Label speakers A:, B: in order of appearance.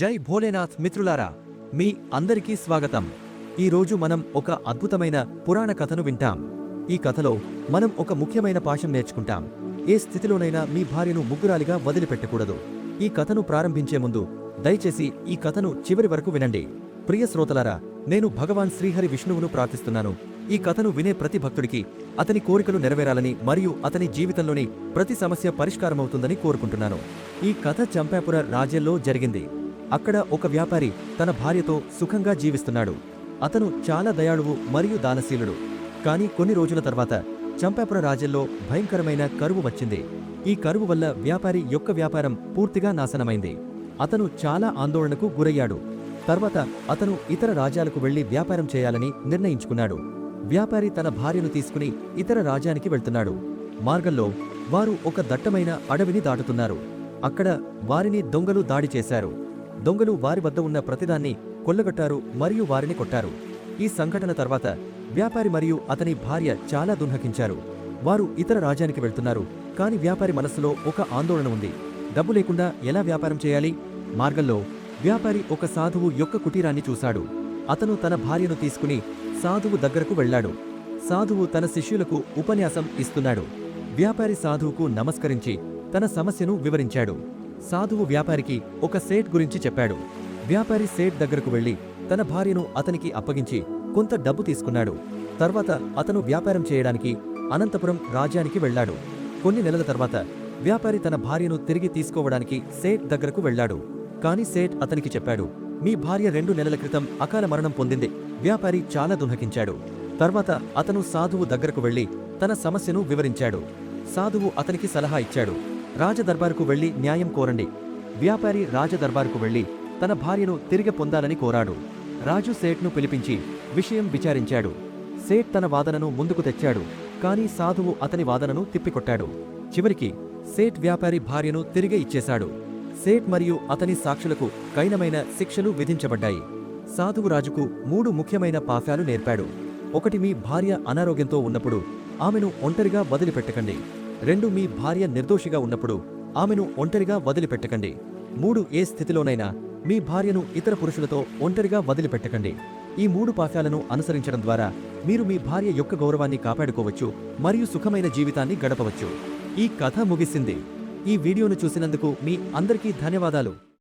A: జై భోలేనాథ్ మిత్రులారా మీ అందరికీ స్వాగతం. ఈరోజు మనం ఒక అద్భుతమైన పురాణ కథను వింటాం. ఈ కథలో మనం ఒక ముఖ్యమైన పాఠం నేర్చుకుంటాం. ఏ స్థితిలోనైనా మీ భార్యను ముగ్గురాలిగా వదిలిపెట్టకూడదు. ఈ కథను ప్రారంభించే ముందు దయచేసి ఈ కథను చివరి వరకు వినండి. ప్రియ శ్రోతలారా నేను భగవాన్ శ్రీహరి విష్ణువును ప్రార్థిస్తున్నాను. ఈ కథను వినే ప్రతి భక్తుడికి అతని కోరికలు నెరవేరాలని మరియు అతని జీవితంలోని ప్రతి సమస్య పరిష్కారమవుతుందని కోరుకుంటున్నాను. ఈ కథ చంపాపుర రాజ్యంలో జరిగింది. అక్కడ ఒక వ్యాపారి తన భార్యతో సుఖంగా జీవిస్తున్నాడు. అతను చాలా దయాళువు మరియు దానశీలుడు. కానీ కొన్ని రోజుల తర్వాత చంపాపుర రాజ్యంలో భయంకరమైన కరువు వచ్చింది. ఈ కరువు వల్ల వ్యాపారి యొక్క వ్యాపారం పూర్తిగా నాశనమైంది. అతను చాలా ఆందోళనకు గురయ్యాడు. తర్వాత అతను ఇతర రాజ్యాలకు వెళ్ళి వ్యాపారం చేయాలని నిర్ణయించుకున్నాడు. వ్యాపారి తన భార్యను తీసుకుని ఇతర రాజ్యానికి వెళ్తున్నాడు. మార్గంలో వారు ఒక దట్టమైన అడవిని దాటుతున్నారు. అక్కడ వారిని దొంగలు దాడి చేశారు. దొంగలు వారి వద్ద ఉన్న ప్రతిదాన్ని కొల్లగొట్టారు మరియు వారిని కొట్టారు. ఈ సంఘటన తర్వాత వ్యాపారి మరియు అతని భార్య చాలా దున్హకించారు. వారు ఇతర రాజ్యానికి వెళ్తున్నారు కాని వ్యాపారి మనస్సులో ఒక ఆందోళన ఉంది. డబ్బు లేకుండా ఎలా వ్యాపారం చేయాలి? మార్గంలో వ్యాపారి ఒక సాధువు యొక్క కుటీరాన్ని చూశాడు. అతను తన భార్యను తీసుకుని సాధువు దగ్గరకు వెళ్ళాడు. సాధువు తన శిష్యులకు ఉపన్యాసం ఇస్తున్నాడు. వ్యాపారి సాధువుకు నమస్కరించి తన సమస్యను వివరించాడు. సాధువు వ్యాపారికి ఒక సేట్ గురించి చెప్పాడు. వ్యాపారి సేట్ దగ్గరకు వెళ్ళి తన భార్యను అతనికి అప్పగించి కొంత డబ్బు తీసుకున్నాడు. తర్వాత అతను వ్యాపారం చేయడానికి అనంతపురం రాజ్యానికి వెళ్ళాడు. కొన్ని నెలల తర్వాత వ్యాపారి తన భార్యను తిరిగి తీసుకోవడానికి సేట్ దగ్గరకు వెళ్ళాడు. కాని సేట్ అతనికి చెప్పాడు మీ భార్య రెండు నెలల క్రితం అకాల మరణం పొందింది. వ్యాపారి చాలా దుహకించాడు. తర్వాత అతను సాధువు దగ్గరకు వెళ్ళి తన సమస్యను వివరించాడు. సాధువు అతనికి సలహా ఇచ్చాడు. రాజదర్బారుకు వెళ్ళి న్యాయం కోరండి. వ్యాపారి రాజదర్బారుకు వెళ్ళి తన భార్యను తిరిగి పొందాలని కోరాడు. రాజు సేట్ను పిలిపించి విషయం విచారించాడు. సేట్ తన వాదనను ముందుకు తెచ్చాడు. కాని సాధువు అతని వాదనను తిప్పికొట్టాడు. చివరికి సేట్ వ్యాపారి భార్యను తిరిగి ఇచ్చేశాడు. సేట్ మరియు అతని సాక్షులకు కైనమైన శిక్షలు విధించబడ్డాయి. సాధువు రాజుకు మూడు ముఖ్యమైన పాఫ్యాలు నేర్పాడు. ఒకటి మీ భార్య అనారోగ్యంతో ఉన్నప్పుడు ఆమెను ఒంటరిగా వదిలిపెట్టకండి. రెండు మీ భార్య నిర్దోషిగా ఉన్నప్పుడు ఆమెను ఒంటరిగా వదిలిపెట్టకండి. మూడు ఏ స్థితిలోనైనా మీ భార్యను ఇతర పురుషులతో ఒంటరిగా వదిలిపెట్టకండి. ఈ మూడు పాఠాలను అనుసరించడం ద్వారా మీరు మీ భార్య యొక్క గౌరవాన్ని కాపాడుకోవచ్చు మరియు సుఖమైన జీవితాన్ని గడపవచ్చు. ఈ కథ ముగిసింది. ఈ వీడియోను చూసినందుకు మీ అందరికీ ధన్యవాదాలు.